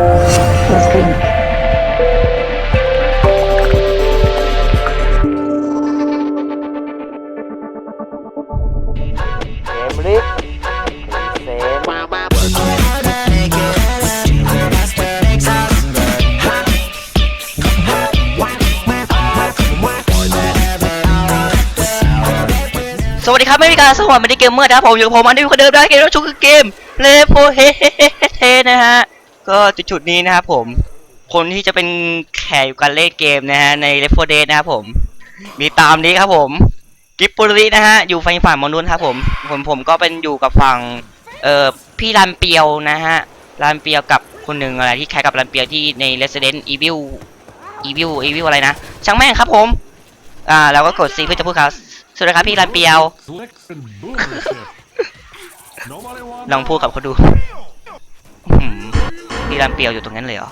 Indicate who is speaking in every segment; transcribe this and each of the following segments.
Speaker 1: เกมลิฟเซน สวัสดีครับ ไม่มีการสวัสดีเกมเมอร์นะครับผมอยู่กับผมอันนี้คนเดิมนะเกมรับชุกคือเกมเลโพเฮเทนะฮะ ก็จุดๆนี้นะครับผม คนที่จะเป็นแขกอยู่การเล่นเกมนะฮะในเลโพเดนะครับผม มีตามนี้ครับผม กิปปุรินะฮะ อยู่ฝั่งฝั่งมนุษย์ครับผม ผมผมก็เป็นอยู่กับฝั่ง เอ่อ พี่รันเปียวนะฮะรันเปียวกับคนหนึ่งอะไรที่คล้ายกับรันเปียวที่ใน Resident Evil Evil Evil อะไรนะ ช่างแม่งครับผม อ่าเราก็กด C เพื่อจะพูดครับสวัสดีครับพี่รันเปียว
Speaker 2: Slick and boomer ship. Nobody want
Speaker 1: ลองพูดกับเขาดู อื้อหือพี่รันเปียวอยู่ตรงนั้นเลยเหรอ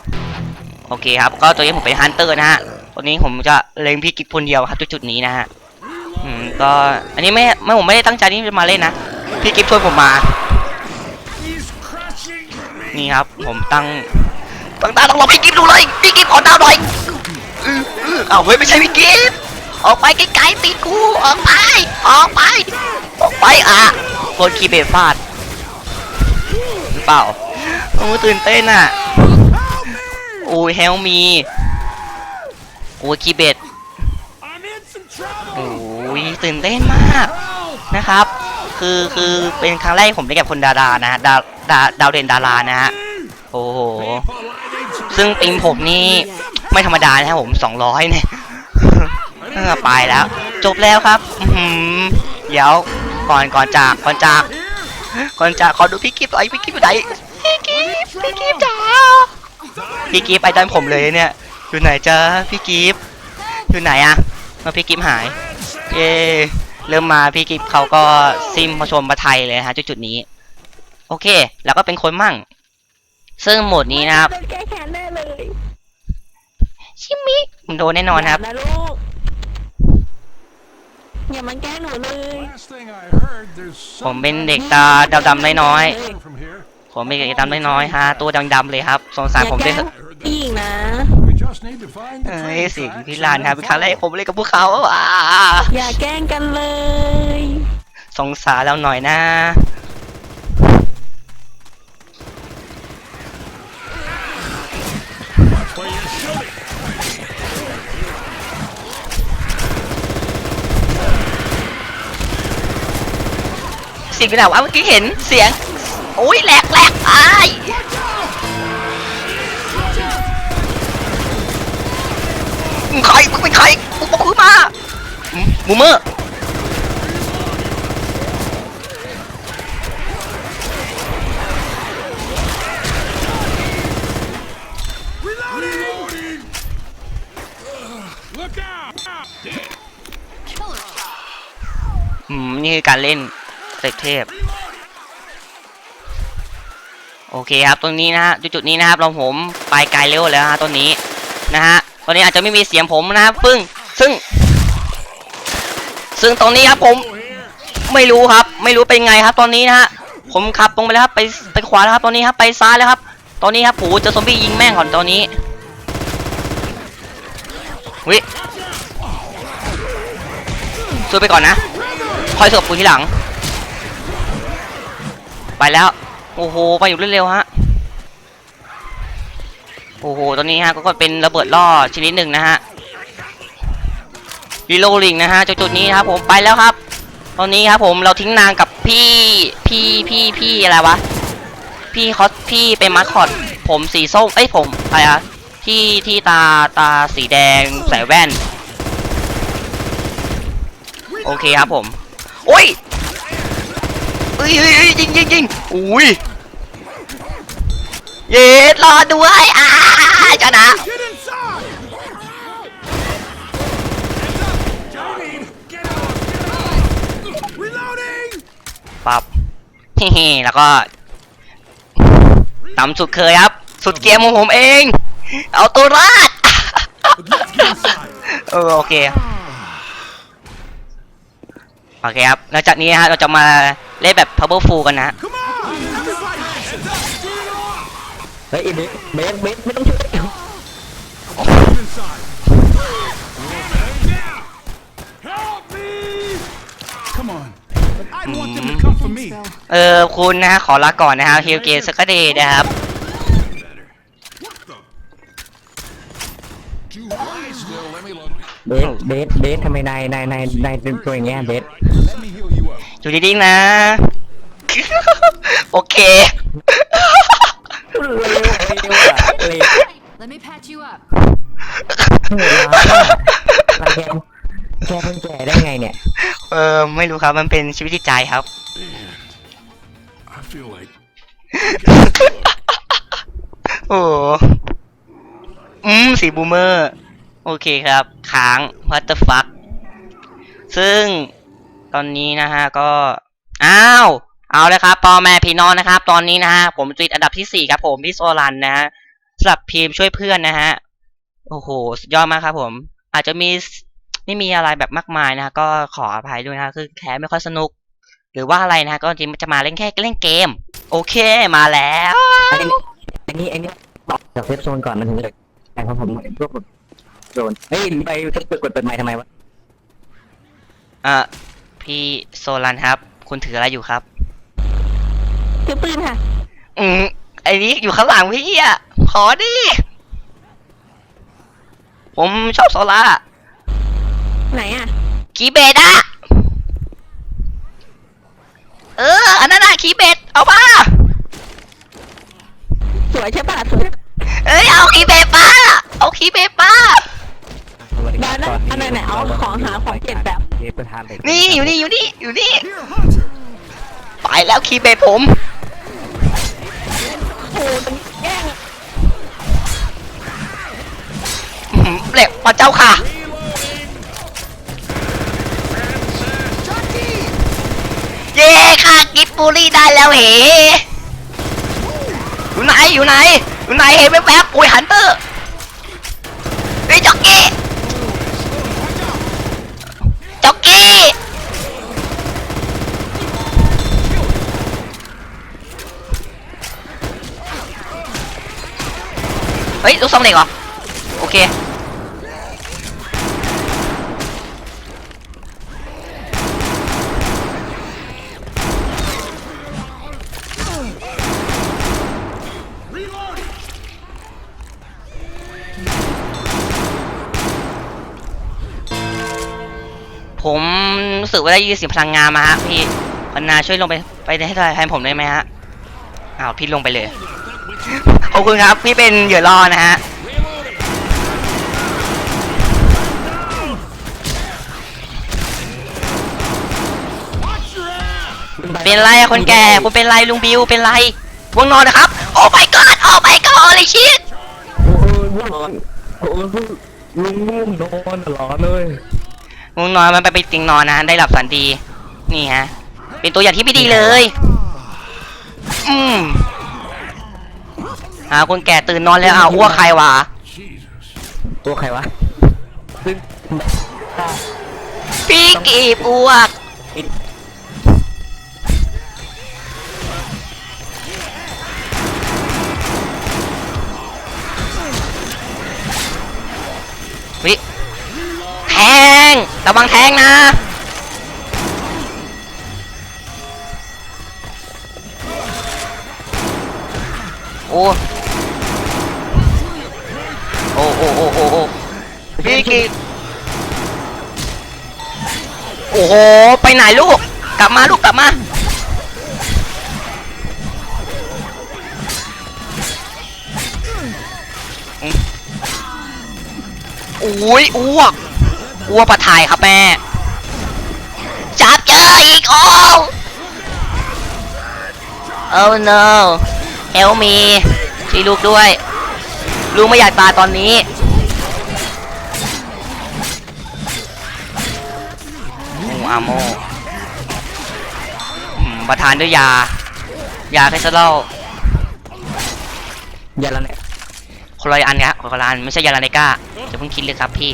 Speaker 1: โอเคครับ ก็ตัวนี้ผมเป็นฮันเตอร์นะฮะตัวนี้ผมจะเล็งพี่กิ๊กคนเดียวครับจุดนี้นะฮะอืมก็อันนี้ไม่ไม่ผมไม่ได้ตั้งใจที่จะมาเล่นนะพี่กิ๊กชวนผมมา นี่ครับ ผมตั้งตั้งตาต้องรอพี่กิ๊บดูเลยพี่กิ๊บขอดาวหน่อยอื้ออื้อเอาเฮ้ยไม่ใช่พี่กิ๊บออกไปไกลๆตีกูออกไปออกไปออกไปอะโดนคีเบสฟาดหรือเปล่า โอ้ตื่นเต้นอะ โอ้ยเฮลมีโอ้ยคีเบส
Speaker 2: I'm in some trouble.
Speaker 1: โอ้ยตื่นเต้นมากนะครับ คือคือเป็นครั้งแรกผมได้กับคนดารานะฮะดาดาดาวเด่นดารานะฮะโอ้โหซึ่งปิงผมนี่ไม่ธรรมดานะครับผม200เนี่ยไปแล้ว จบแล้วครับเดี๋ยวก่อนก่อนจากก่อนจากก่อนจากขอดูพี่กิฟต์หน่อยพี่กิฟต์กูไหน พี่กิฟต์พี่กิฟต์จ๋าพี่กิฟต์ไปด้านผมเลยเนี่ยอยู่ไหนจ้าพี่กิฟต์อยู่ไหนอะมาพี่กิฟต์หายเย้เริ่มมาพี่กิฟต์เขาก็ซิมมาชมมาไทยเลยฮะจุดจุดๆนี้ โอเค แล้วก็เป็นคนมั่ง ซึ่งโหมดนี้นะครับ
Speaker 3: โดนแก้แค้นแน่เลย
Speaker 1: ชิมิผมโดนแน่นอนครับ
Speaker 3: ย่านะลูกอย่ามันแกล้งหนูเลย
Speaker 2: Last thing I heard, there's
Speaker 1: ผมเป็น
Speaker 2: somebody
Speaker 1: เด็กตาดำๆน้อย
Speaker 2: from here.
Speaker 1: ๆ ผมเป็นเด็กดำน้อยๆฮะตัวดำๆเลยครับสงสารผมด้วยเถอะ
Speaker 3: ผู้หญิงนะ
Speaker 2: We just need to find the
Speaker 1: เอ้ย
Speaker 2: train
Speaker 1: เสียง
Speaker 2: tracks
Speaker 1: พี่ลานครับ
Speaker 2: and
Speaker 1: เป็นครั้งแรก
Speaker 2: follow
Speaker 1: ผมเล่นกับพวกเขาอ่า
Speaker 3: อย่าแกล้งกันเลย
Speaker 1: สงสารเราหน่อยนะ
Speaker 2: where you're shooting.
Speaker 1: เสียงอยู่ไหนวะเมื่อกี้เห็นเสียง โอ้ยแหลกแหลกไอ้ายมึงใครมึงเป็นใครมึงบอกคือมาอืมมูเมอร์
Speaker 2: Reloading! Look out!
Speaker 1: อืม นี่คือการเล่นเตะเทพ โอเคครับตรงนี้นะฮะจุดๆนี้นะครับเราผมไปไกลเร็วแล้วฮะตรงนี้นะฮะตอนนี้อาจจะไม่มีเสียงผมนะครับซึ่งซึ่ง ซึ่งตรงนี้ครับผมไม่รู้ครับ ไม่รู้เป็นไงครับ ตอนนี้นะฮะผมขับตรงไปแล้วครับไปไปขวาแล้วครับ ตอนนี้ครับไปซ้ายแล้วครับ ตอนนี้ครับโหเจอซอมบี้ยิงแม่งก่อนตอนนี้วิสู้ไปก่อนนะคอยเสิร์ฟกูทีหลัง ไปแล้ว โอ้โห ไปอยู่เร็วๆฮะ โอ้โห ตอนนี้ฮะ ก็เป็นระเบิดล่อชนิดหนึ่งนะฮะรีโลลิงนะฮะ จุดๆนี้ครับผมไปแล้วครับ ตอนนี้ครับผมเราทิ้งนางกับพี่พี่พี่พี่อะไรวะ พี่คอสพี่เป็นมาสคอตผมสีส้ม เอ้ยผมอะไรอะที่ที่ตาตาสีแดงใส่แว่น โอเคครับผม โอ้ยเอ้ยเอ้ยเอ้ยยิงยิงยิงอุ้ย เย็ดรอด้วยอ่าชนะ
Speaker 2: Get inside! Johnny, get out! Get out! Reloading!
Speaker 1: ปั๊บเฮ้ๆแล้วก็ต่ำสุดเคยครับ สุดเกมของผมเอง เอาตัวรอด
Speaker 2: Let's get inside.
Speaker 1: เออโอเคโอเคครับ หลังจากนี้นะฮะเราจะมาเล่นแบบ powerful กันนะ
Speaker 3: เฮ้ยเบสเบสเบสไม่ต้องช่วย
Speaker 2: inside. Now, help me! Come on. I want them to come for me.
Speaker 1: เออคุณนะฮะขอลาก่อนนะฮะฮิลเกสกเดย์นะครับ
Speaker 2: What the? Too high still. Let me look.
Speaker 3: เบสเบสเบสทำไมนายนายนายนายเป็นตัวอย่างเงี้ยเบส
Speaker 2: Let me heal you up.
Speaker 1: อยู่ดีๆนะ โอเค
Speaker 3: เร็วเร็วอะเร็ว
Speaker 4: Let me patch you up.
Speaker 3: โหดร้ายอะแกแกเพิ่งแก่ได้ไงเนี่ย
Speaker 1: เออไม่รู้ครับ มันเป็นชีวิตจิตใจครับ
Speaker 2: I feel like
Speaker 1: โอ้โหอืม สีบูมเมอร์ โอเคครับ ค้าง what the fuck ซึ่งตอนนี้นะฮะก็ อ้าว เอาเลยครับปอแม่พี่น้องนะครับ ตอนนี้นะฮะผมติดอันดับที่สี่ครับผมพี่โซลันนะฮะสำหรับทีมช่วยเพื่อนนะฮะโอ้โหสุดยอดมากครับ ผม อาจจะมีไม่มีอะไรแบบมากมายนะฮะก็ขออภัยด้วยนะฮะคือแค่ไม่ค่อยสนุก หรือว่าอะไรนะฮะก็จริงๆจะมาเล่นแค่เล่นเกม โอเคมาแล้ว
Speaker 3: อันนี้อันนี้อันนี้ออกจากเซฟโซนก่อนมันถึงจะแต่พอผมรวบโซนเฮ้ยไปกดกดเปิดไมค์ทำไมวะ
Speaker 1: เอ่อพี่โซลันครับ คุณถืออะไรอยู่ครับ
Speaker 3: ถือปืนค่ะ
Speaker 1: อืมไอ้นี้อยู่ข้างหลังพี่อะขอดิ ผมชอบโซล่า
Speaker 3: ไหนอะ
Speaker 1: คีย์เบดอะเออ อันนั้นอะคีย์เบดเอาป่ะ
Speaker 3: สวยใช่ป่ะสวย
Speaker 1: เอ้ย เอาคีย์เบดป้าเอาคีย์เบดป้า
Speaker 3: ได้นะอันไหนไหนเอาของหาของเก็บแบบ
Speaker 5: เทปประธานเหล็ก
Speaker 1: นี่อยู่นี่อยู่นี่อยู่นี่
Speaker 2: here, Hunter.
Speaker 1: ไปแล้วคีเบผม
Speaker 3: โอ้มันแย่ง
Speaker 1: เหล็กพระเจ้าค่ะเย้ค่ะกิฟต์บูรี่ได้แล้วเหอยู่ไหนอยู่ไหนอยู่ไหนเห็นแวบๆโอ้ยฮันเตอร์เฮ้จ็อกกี้จ็อกกี้เฮ้ย ลูกซองเหล็กเหรอ โอเค ผมรู้สึกว่าได้ยินเสียงพลังงานมาฮะพี่พนาช่วยลงไปไปให้ทายแทนผมได้ไหมฮะ อ้าวพี่ลงไปเลย อบคุณครับ พี่เป็นเหยื่อลอนะฮะ เป็นไรอะคนแก่คุณเป็นไรลุงบิวเป็นไรว่วงนอนนะครับ โอ้ my god โอ้ my god อะไรชิด
Speaker 5: โอ้ยง่วงนอนโอ้ยลุงง่วงนอนหลอนเลย
Speaker 1: ง่วงนอนมันไปเป็นเตียงนอนนะ ได้หลับฝันดี นี่ฮะ เป็นตัวอย่างที่ไม่ดีเลย อืม หาคนแก่ตื่นนอนแล้วอ้าวอ้วกใครวะ
Speaker 2: Jesus.
Speaker 5: ตัวใครวะซึ่ง
Speaker 1: พี่กีบอ้วกวิแทงระวังแทงนะโอ้ โอ้โอ้โอ้โอ้โอ้พี่กีบโอ้โห ไปไหนลูก กลับมาลูกกลับมา อุ้ยอ้วกอ้วกปะทายครับแม่ จับเจออีกโอ้ Oh no help me ช่วยลูกด้วย ลูกไม่อยากตายตอนนี้โอ้อาโมอืมประทานด้วยยา ยาแคสเซอรอล
Speaker 5: ยาละเนี่ย
Speaker 1: คนละอันครับคนละอันไม่ใช่ยาลาเนก้าจะเพิ่งคิดเลยครับพี่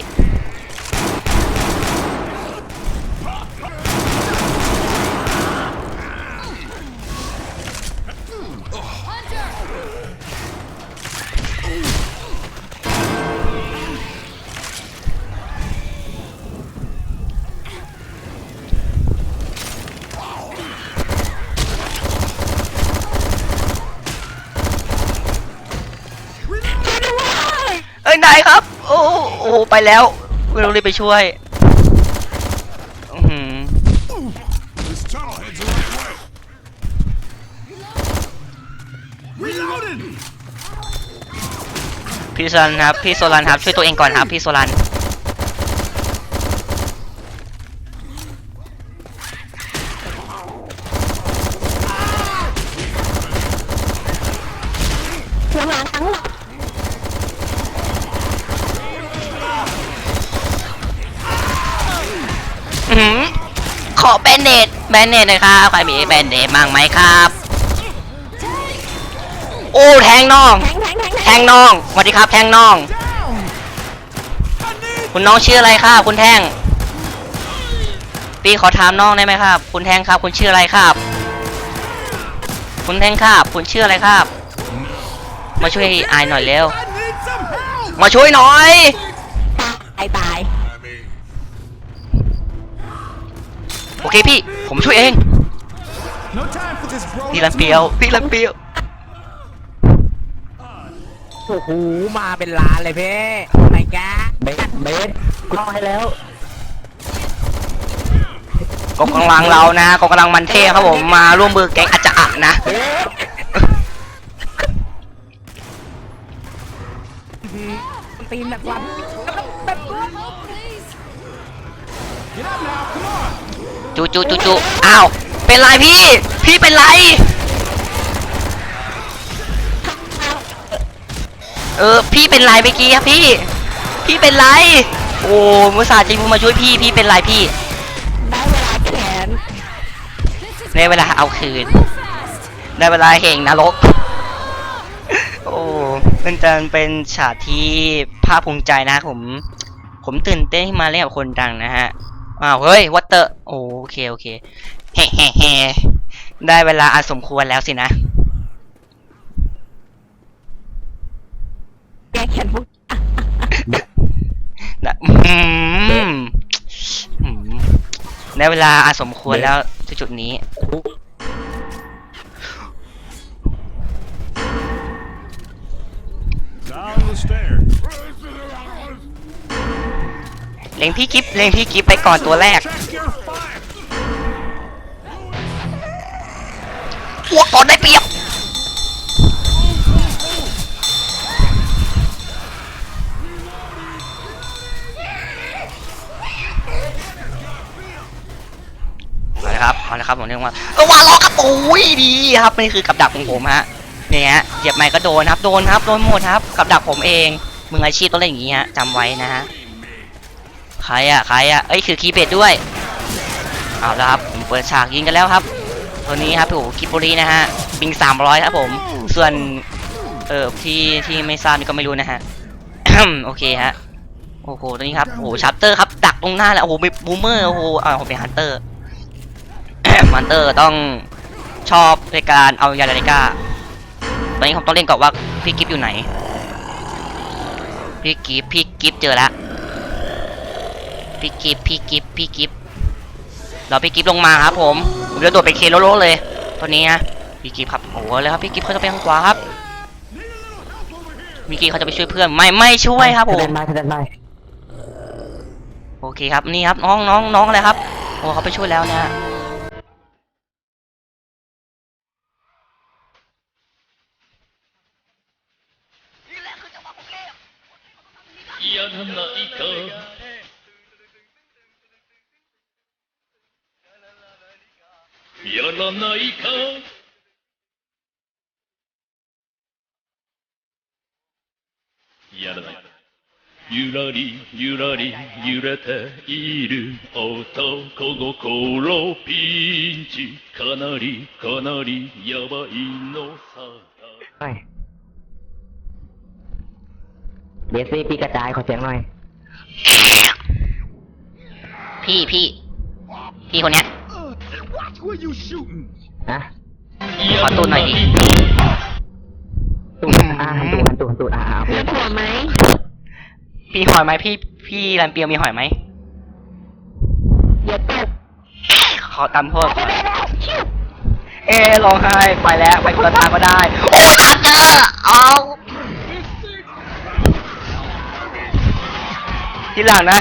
Speaker 1: ไปแล้วไม่ต้องรีบไปช่วยพี่โซลันครับ พี่โซลันครับ ช่วยตัวเองก่อนครับ พี่โซลัน อื้อหือขอแบน เนตแบนเนตน่อยครับใครมีแบนเนตมั่งไหมครับ โอ้แทงน้อง แทงน้องสวัสดีครับ แทงน้อง คุณน้องชื่ออะไรครับคุณแทงพี่ขอถามน้องได้ไหมครับ คุณแทงครับ คุณชื่ออะไรครับ คุณแทงครับ คุณชื่ออะไรครับ มาช่วยอายหน่อยเร็ว มาช่วยหน่อย
Speaker 3: ตายตาย
Speaker 1: โอเคพี่ ผมช่วยเอง
Speaker 2: No time for this, bro.
Speaker 1: พี่ลันเปียวพี่ลันเปียว
Speaker 5: โอ้โหมาเป็นล้านเลยเพ่ไหนกะ
Speaker 3: เบสเบสกูให้แล้ว
Speaker 1: กองกำลังเรานะกองกำลังมันเทพครับผมมาร่วมมือแก๊งอาจจะอะนะ
Speaker 5: ตีนแบบวัน
Speaker 2: Get up now, come on!
Speaker 1: จูจูจูจูอ้าว เป็นไรพี่ พี่เป็นไร เออ พี่เป็นไรเมื่อกี้ครับพี่ พี่เป็นไร โอ้มุสาห์จริงมาช่วยพี่ พี่เป็นไรพี่
Speaker 3: ได้เวลาแขน
Speaker 1: ได้เวลาเอาคืน ได้เวลาเหงนรก โอ้เป็นจะเป็นฉากที่ภาคภูมิใจนะครับผม ผมตื่นเต้นที่มาเล่นกับคนดังนะฮะ อ้าวเฮ้ยวัตเตอร์โอเคโอเคเฮ้เฮ้เฮ้ได้เวลาอันสมควรแล้วสินะ
Speaker 3: แกแขนพวก
Speaker 1: นะอืมอืมได้เวลาอันสมควรแล้วที่จุดนี้
Speaker 2: Down the stairs.
Speaker 1: เล็งพี่กิฟเล็งพี่กิฟไปก่อนตัวแรก
Speaker 2: Check your fire!
Speaker 1: อ้วกก่อนได้เปรียบมาเลยครับมาเลยครับผมเรียกว่าเออวาล้อครับโอ้ยดีครับนี่คือกับดักของผมฮะนี่ฮะเหยียบไม้ก็โดนครับโดนครับโดนหมดครับ กับดักผมเองมืออาชีพต้องเล่นอย่างงี้ฮะจำไว้นะฮะ ใครอะใครอะเอ้ยคือคีย์เบดด้วยเอาละครับผมเปิดฉากยิงกันแล้วครับ ตัวนี้ครับโอ้โหคิปโปรีนะฮะปิงสามร้อยครับผม ส่วนเออที่ที่ไม่ทราบนี่ก็ไม่รู้นะฮะโอเคฮะโอ้โหตัวนี้ครับโอ้โหชัปเตอร์ครับดักตรงหน้าแล้วโอ้โหมีบูมเมอร์โอ้โหอ่าผมเป็นฮันเตอร์ฮันเตอร์ต้องชอบในการเอายานาฬิกาตอนนี้ผมต้องเล่นก่อนว่าพี่กิฟอยู่ไหน พี่กิฟพี่กิฟเจอแล้ว พี่กิฟพี่กิฟพี่กิฟเราพี่กิฟลงมาครับผมผมจะโดดไปเคโลโลเลยตอนนี้นะพี่กิฟครับโอ้โหเลยครับพี่กิฟเขาจะไปทางขวาครับมิกกี้เขาจะไปช่วยเพื่อนไม่ไม่ช่วยครับผม
Speaker 3: มาเดินมา
Speaker 1: โอเคครับนี่ครับน้องน้องน้องอะไรครับโอ้เขาไปช่วยแล้วนะฮอ
Speaker 4: ย่าทำนะ やらないかやらないゆらりゆらり揺れている男心ピンチかなりかなりやばいのさ
Speaker 3: หน่อยเดซี่ปีกระจายขอเสียงหน่อย
Speaker 1: พี่พี่พี่คนเนี้ย
Speaker 3: นะ
Speaker 1: ขอตูนหน่อยดิ
Speaker 3: ตูนอ่าหันตูนหันตูนหันตูนอ่าอ่าโอเค
Speaker 1: หัวไหมพี่หอยไหมพี่พี่รันเปียวมีหอยไหม
Speaker 3: เย็ดเป็ด
Speaker 1: ขอตามพวก เอ๊ะร้องไห้ไปแล้วไปคนละทางก็ได้ โอ้ตัดเจอเอาทีหลังนะ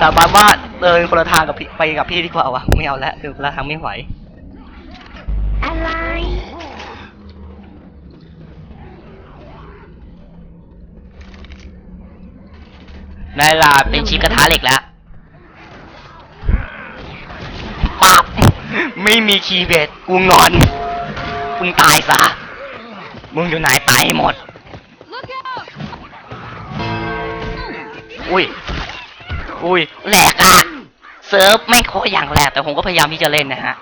Speaker 1: สาบานว่า เดินคนละทางกับพี่ไปกับพี่ดีกว่าวะไม่เอาแล้วเดินคนละทางไม่ไหว
Speaker 6: อะไร
Speaker 1: ได้ลาเป็นชิปกระทะเหล็กแล้วปับไม่มีคีย์เบสกูงอนมึงตายซะมึงอยู่ไหนตายให้หมด อุ้ย อุ้ยแหลกอะ ซิร์ฟไม่โคตรอย่างแหลกแต่ผมก็พยายามที่จะเล่นนะฮะ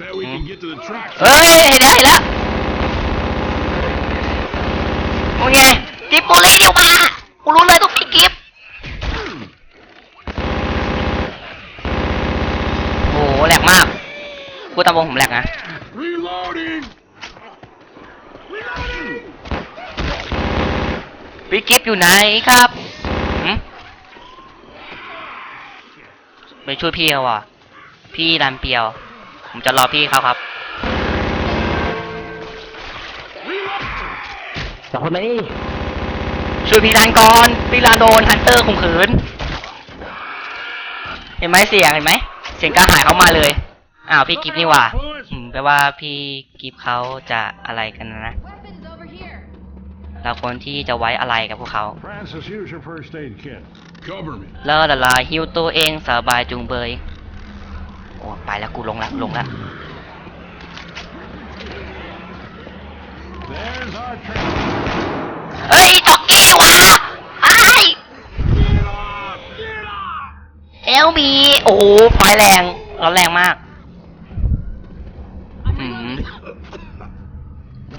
Speaker 2: Bet we can get to the track.
Speaker 1: เฮ้ยเห็นแล้วเห็นแล้วโอเคกิฟบุรีอยู่มากูรู้เลยต้องพี่กิฟโอ้โหแหลกมากกูตามวงผมแหลกนะ พี่กิฟอยู่ไหนครับหึไปช่วยพี่เขาว่ะ พี่ดันเปียว ผมจะรอพี่เขาครับ
Speaker 3: สองคนไหมนี่
Speaker 1: ช่วยพี่รันก่อนพี่รันโดนฮันเตอร์ข่มขืน เห็นไหมเสียงเห็นไหม เสียงกระหายเข้ามาเลย อ้าวพี่กิฟนี่หว่าอืมแปลว่าพี่กิฟเขาจะอะไรกันนะ เราควรที่จะไว้อะไรกับพวกเขา
Speaker 2: Francis, here's your first aid kit. Cover me.
Speaker 1: แล้วละลายฮิวตัวเองสบายจุงเบย โอ้ไปแล้วกูลงแล้วลงแล้ว
Speaker 2: There's our train.
Speaker 1: เฮ้ยจ็อกกี้ว่ะไอ้เอลมีโอ้โหไฟแรงร้อนแรงมากอืม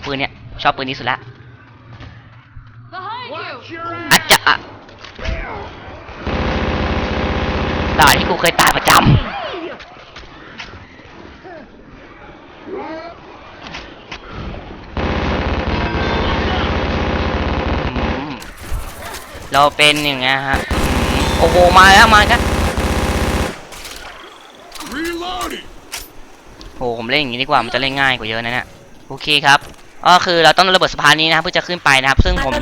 Speaker 1: ปืนเนี่ย ชอบปืนนี้สุดละ อาจจะอะด่านที่กูเคยตายประจำอืมเราเป็นอย่างเงี้ยฮะอืมโอ้โหมาแล้วมาแล้ว
Speaker 2: Reloading.
Speaker 1: โหผมเล่นอย่างนี้ดีกว่ามันจะเล่นง่ายกว่าเยอะนะเนี่ยโอเคครับก็คือเราต้องระเบิดสะพานนี้นะครับเพื่อจะขึ้นไปนะครับ ซึ่งผม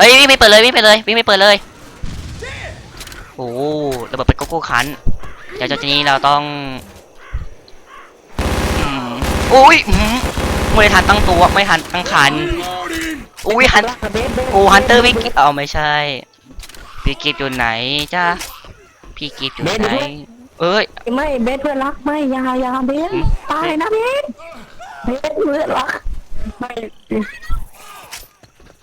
Speaker 1: เอ้ยวิ่งไปเปิดเลยวิ่งไปเลยวิ่งไปเปิดเลยโอ้โหระเบิดเป็นโกโก้คันเดี๋ยวจากนี้เราต้องอุ้ยอืมไม่ทันตั้งตัวไม่ทันตั้งคันอุ้ยฮันโอ้ฮันเตอร์พี่กิฟเอาไม่ใช่พี่กิฟอยู่ไหนจ้าพี่กิฟอยู่ไหนเอ้ย
Speaker 3: ไม่เบสเพื่อนรักไม่ยายาเบสตายนะเบสเบสเพื่อนรักไม่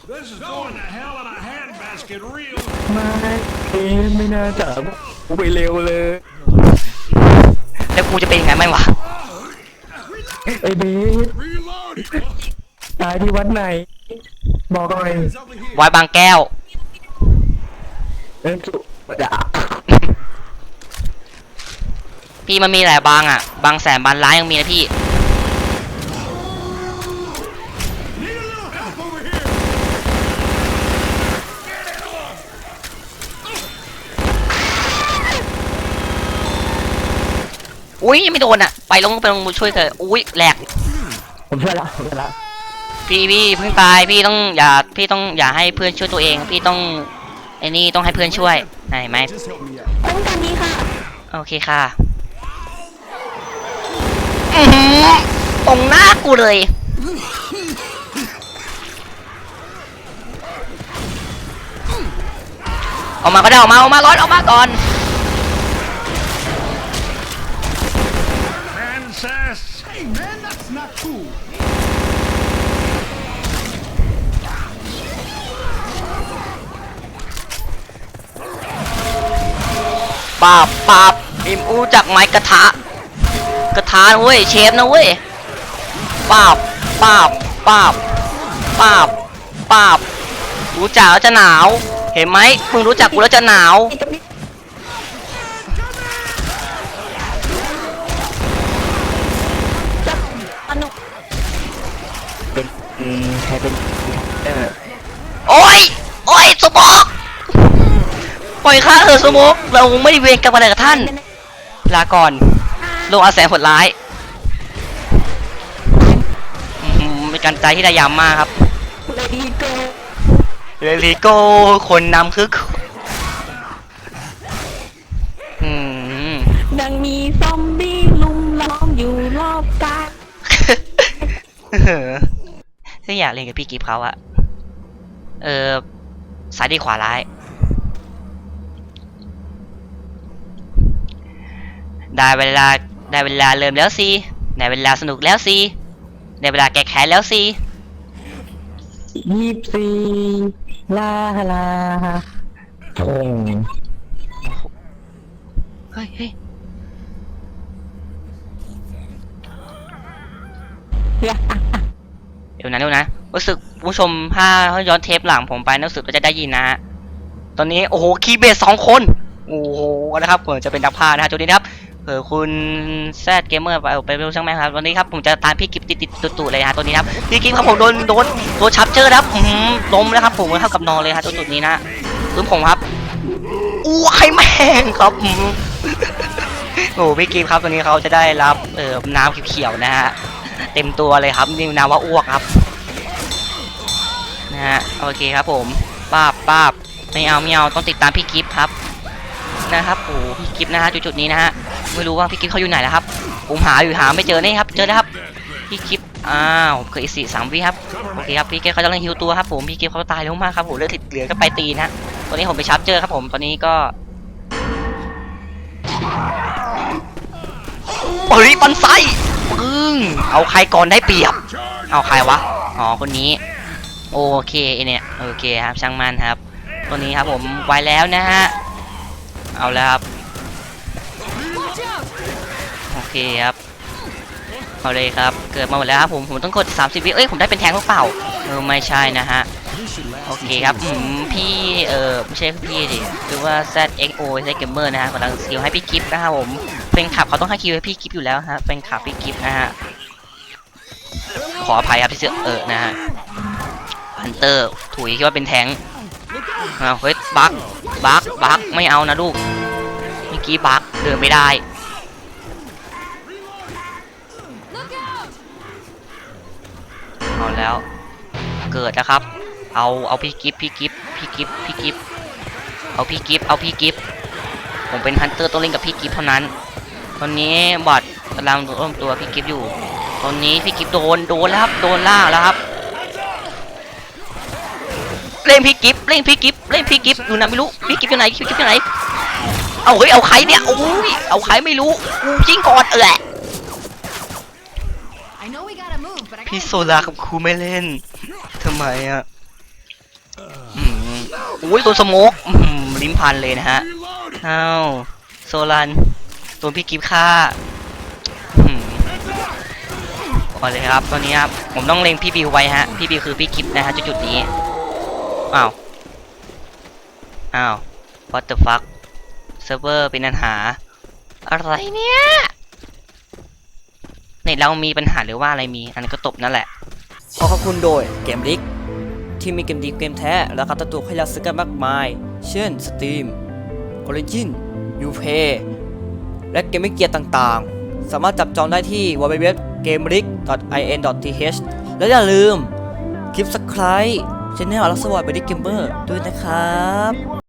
Speaker 2: This is going to hell in a handbasket real.
Speaker 5: ไม่เอ๊ะไม่น่าจะกูไปเร็วเลย
Speaker 1: แล้วกูจะเป็นยังไงไม่งวะ
Speaker 5: ไอ้เบส
Speaker 2: Reloading.
Speaker 5: ตายที่วัดไหน บอกหน่อย
Speaker 2: It's over here.
Speaker 1: วายบางแก้ว
Speaker 5: เออจุด่า
Speaker 1: พี่มันมีหลายบางอะ บางแสนบางล้านยังมีนะพี่
Speaker 2: Need a little help over here.
Speaker 1: อุ้ยไม่โดนอะ ไปลงไปลงช่วยเธออุ้ยแหลก
Speaker 3: ผมช่วยแล้วผมช่วยแล้ว
Speaker 1: พี่พี่เพิ่งตายพี่ต้องอย่าพี่ต้องอย่าให้เพื่อนช่วยตัวเอง พี่ต้องไอ้นี่ต้องให้เพื่อนช่วยเห็นไหม
Speaker 2: Just help me out.
Speaker 6: ป้องกันดีค่ะ
Speaker 1: โอเคค่ะอื้อหือตรงหน้ากูเลย ออกมาก็ได้ออกมาออกมาร้อนออกมาก่อน
Speaker 2: Francis. Hey, man, that's not cool.
Speaker 1: ปาบปาบอิมอู้จากไม้กระทะ กระทะนะเว้ยเชฟนะเว้ยปาบปาบปาบปาบปาบรู้จักแล้วจะหนาว เห็นไหมมึงรู้จักกูแล้วจะหนาว
Speaker 3: ใครเป็นเออ
Speaker 1: โอ้ยโอ้ยสมองปล่อยข้าเถอะสโมกเราไม่ได้เวรกรรมอะไรกับท่าน ลาก่อนโลกอาแสนโหดร้ายอื้อหือเป็นการใจที่ระยำมากครับ
Speaker 3: เลดี้โก
Speaker 1: เลลิโกคนนำคืออื
Speaker 6: อยา
Speaker 1: กเล่นกับพี่กิฟเขาอะเออซ้ายดีขวาร้าย ได้เวลาได้เวลาเริ่มแล้วสิได้เวลาสนุกแล้วสิได้เวลาแก้แค้นแล้วสิ
Speaker 3: ยี่สิบสี่ลาลาทง
Speaker 1: เฮ้ยเฮ้ย เดี๋ยวนะเดี๋ยวนะรู้สึกผู้ชมถ้าย้อนเทปหลังผมไปรู้สึกว่าจะได้ยินนะฮะตอนนี้โอ้โหคีเบสสองคนโอ้โหนะครับผมจะเป็นนักพานะฮะจุดนี้นะครับเผื่อคุณแซดเกมเมอร์ไปไปรู้ช่างไหมครับวันนี้ครับผมจะตามพี่กิฟติดติดตุ่ๆเลยฮะตัวนี้ครับพี่กิฟครับผมโดนโดนโดนชับเจอครับอืมล้มแล้วครับผมเท่ากับนอนเลยครับจุดนี้นะปื้มผมครับอู้ใครแม่งครับโอ้พี่กิฟครับตัวนี้เขาจะได้รับเอ่อน้ำเขียวๆนะฮะ เต็มตัวเลยครับนี่น้ำว่าอ้วกครับนะฮะโอเคครับผมป้าบป้าบไม่เอาไม่เอาต้องติดตามพี่กิฟครับนะครับโอ้พี่กิฟนะฮะจุดๆนี้นะฮะไม่รู้ว่าพี่กิฟเขาอยู่ไหนแล้วครับผมหาอยู่หาไม่เจอนี่ครับเจอแล้วครับพี่กิฟอ้าวเกิดอีสี่สามวิครับโอเคครับพี่กิฟเขากำลังฮิวตัวครับผมพี่กิฟเขาตายเร็วมากครับผมเลือดติดเหลือก็ไปตีนะฮะตอนนี้ผมไปชาร์จเจอครับผมตอนนี้ก็เฮ้ยปันไซ ปึ้งเอาใครก่อนได้เปรียบ เอาใครวะ อ๋อคนนี้ โอเคเนี่ยโอเคครับช่างมันครับตัวนี้ครับผมไวแล้วนะฮะ เอาแล้วครับ โอเคครับ เอาเลยครับ เกิดมาหมดแล้วครับผม ผมต้องกด 30 วิเอ้ย ผมได้เป็นแทงหรือเปล่าเออไม่ใช่นะฮะ โอเคครับพี่เออไม่ใช่พี่ดิหรือว่า ZXO Z Gamer นะฮะกำลังสกิลให้พี่กิฟนะครับผมเป็นขับเขาต้องให้คิวให้พี่กิฟอยู่แล้วฮะเป็นขับพี่กิฟนะฮะขออภัยครับที่เสือเออนะฮะฮันเตอร์ถุยคิดว่าเป็นแทงค์อ้าเฮ้ยบักบักบักไม่เอานะลูกเมื่อกี้บักเดินไม่ได้เอาแล้วเกิดนะครับ เอาเอาพี่กิฟพี่กิฟพี่กิฟพี่กิฟเอาพี่กิฟเอาพี่กิฟผมเป็นฮันเตอร์ต้องเล่นกับพี่กิฟเท่านั้น ตอนนี้บอดกำลังร่วมตัวพี่กิฟอยู่ ตอนนี้พี่กิฟโดนโดนแล้วครับโดนล่าแล้วครับเล่นพี่กิฟเล่นพี่กิฟเล่นพี่กิฟอยู่นะไม่รู้พี่กิฟอยู่ไหนพี่กิฟอยู่ไหนเอาเฮ้ยเอาใครเนี่ยโอ้ยเอาใครไม่รู้กูยิงก่อนเออ
Speaker 7: I know we gotta move, but I
Speaker 1: พี่
Speaker 7: gotta
Speaker 1: โซลากับครูไม่เล่นทำไมอะ อุ้ยตัวสโมกลิ้นพันเลยนะฮะอ้าวโซลันตัวพี่กิฟฆ่าอืมก่อนเลยครับตอนนี้ครับผมต้องเล็งพี่บิวไว้ฮะ พี่บิวคือพี่กิฟนะฮะจุดๆนี้อ้าวอ้าว what the fuck เซิร์ฟเวอร์เป็นปัญหา อะไรเนี่ยเน็ตเรามีปัญหาหรือว่าอะไรมี อันนนก็ตบนั่นแหละ
Speaker 8: ขอขอบคุณโดยเกมลิก ที่มีเกมดีเกมแท้และกาตัดตัวให้เราซื้อกันมากมาย เช่น Steam Origin Uplay และเกมไม่เกียร์ต่างๆ สามารถจับจองได้ที่ www.gamerick.in.th และอย่าลืมคลิป subscribe ช่องอลักสวอร์ดบ d ดี้เกมเมอร์ด้วยนะครับ